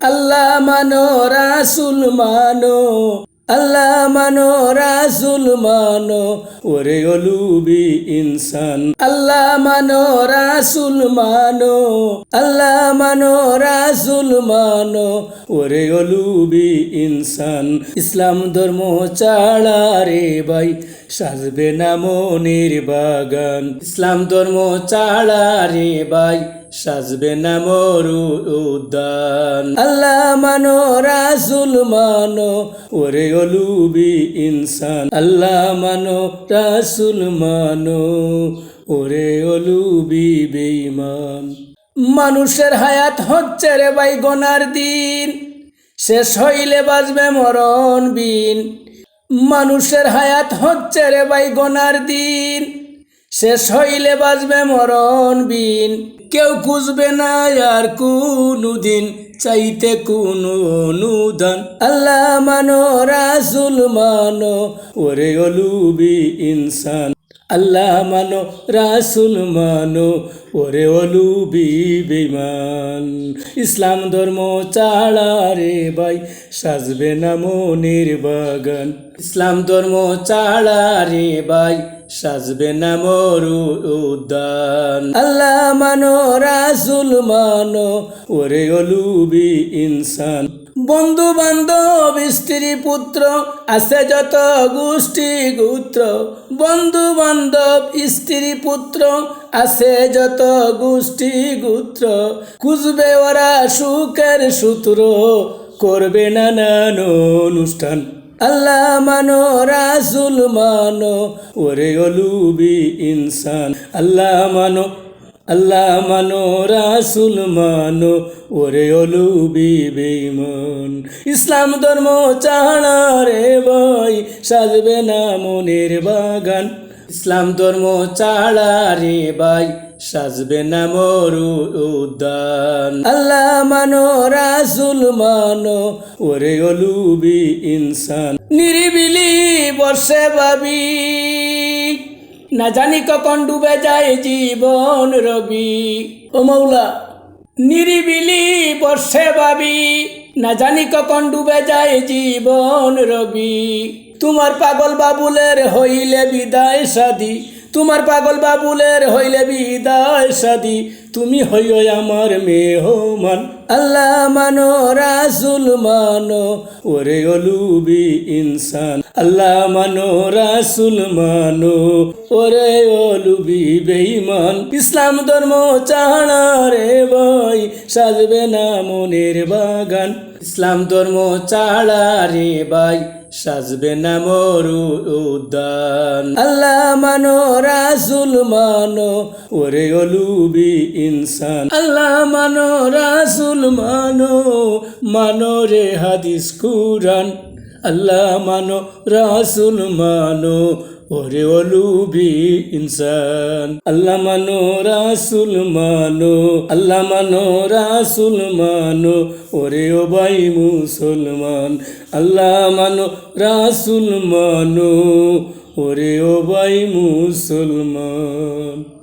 আল্লাহ মানো, রাসুল মানো, আল্লাহ মানো, রাসুল মানো, ওরে অলুবি ইনসান। আল্লাহ মানো, রাসুল মানো, আল্লাহ মানো, রাসুল মানো, ওরে অলুবি ইনসান। ইসলাম ধর্ম চাড়া রে ভাই, সাজবে না মনের বাগান। ইসলাম ধর্ম চাড়া রে ভাই সাজবে না মরু উদ্যান। আল্লাহ মানো, রাসুল মানো, ওরে অলুবি ইনসান। আল্লাহ মানো, রাসুল মানো, ওরে অলুবি বেঈমান। মানুষের হায়াত হচ্ছে রে ভাই গোনার দিন। শেষ হইলে বাজবে মরণ বিন। মানুষের হায়াত হচ্ছে রে ভাই গোনার দিন। শেষ হইলে বাজবে মরণ বিন। কেউ খুঁজবে না আর কোনো দিন চাইতে কোনো অনুদান। আল্লাহ মানো, রাসুল মানো, ওরে অলুবি ইনসান। আল্লাহ মানো, রাসুল মানো, ওরে অলুবি বিমান ইসলাম ধর্ম চাড়া রে ভাই, সাজবে না মনের বাগান। ইসলাম ধর্ম চাড়া রে ভাই সাজবে না মরু উদ্যান। আল্লাহ মানো, রাসুল মানো, ওরে অলুবি ইনসান। বন্ধু বান্ধব স্ত্রী পুত্র আছে যত গোষ্ঠী গোত্র। বন্ধু বান্ধব স্ত্রী পুত্র আছে যত গোষ্ঠী গোত্র। খুঁজবে ওরা সুখের সূত্র করবে নানান অনুষ্ঠান। আল্লাহ মানো, রাসুল মানো, ওরে অলুবি ইনসান। আল্লাহ মানো আল্লাহ মানো, রাসুল মানো, ওরে অলুবি বেইমান ইসলাম ধর্ম চাহনা রে ভাই, সাজবে না মনের বাগান। ইসলাম ধর্ম চাড়া রে ভাই। সাজবে না মরু উদ্যান। আল্লাহ মানো, রাসুল মানো, ওরে অলুবি ইনসান। নিরিবিলি বর্ষে ভাবি, না জানি কখন ডুবে যায় জীবন রবি। ও মৌলা নিরিবিলি বর্ষে ভাবি, না জানি কখন ডুবে যায় জীবন রবি। তোমার পাগল বাবুলের হইলে বিদায় সাদি তোমার পাগল বাবুলের হইলে বিদায় সাদি, তুমি হইও আমার মেহমান। আল্লাহ মানো, রাসুল মানো, ওরে অলুবি ইনসান। আল্লাহ মানো, রাসুল মানো, ওরে অলুবি বেঈমান। ইসলাম ধর্ম চাহনা রে ভাই, সাজবে না মনের বাগান। ইসলাম ধর্ম চাড়া রে ভাই সাজবে না মরু উদ্যান। আল্লাহ মানো, রাসুল মানো, ওরে অলুবি ইনসান। আল্লাহ মানো, রাসুল মানো মানো রে হাদিস কুরান আল্লাহ মানো, রাসুল মানো ওরে অলুবি ইনসান। আল্লাহ মানো, রাসুল মানো, আল্লাহ মানো, রাসুল মানো, ওরে ও ভাই মুসলমান। আল্লাহ মানো, রাসুল মানো, ওরে ও ভাই মুসলমান।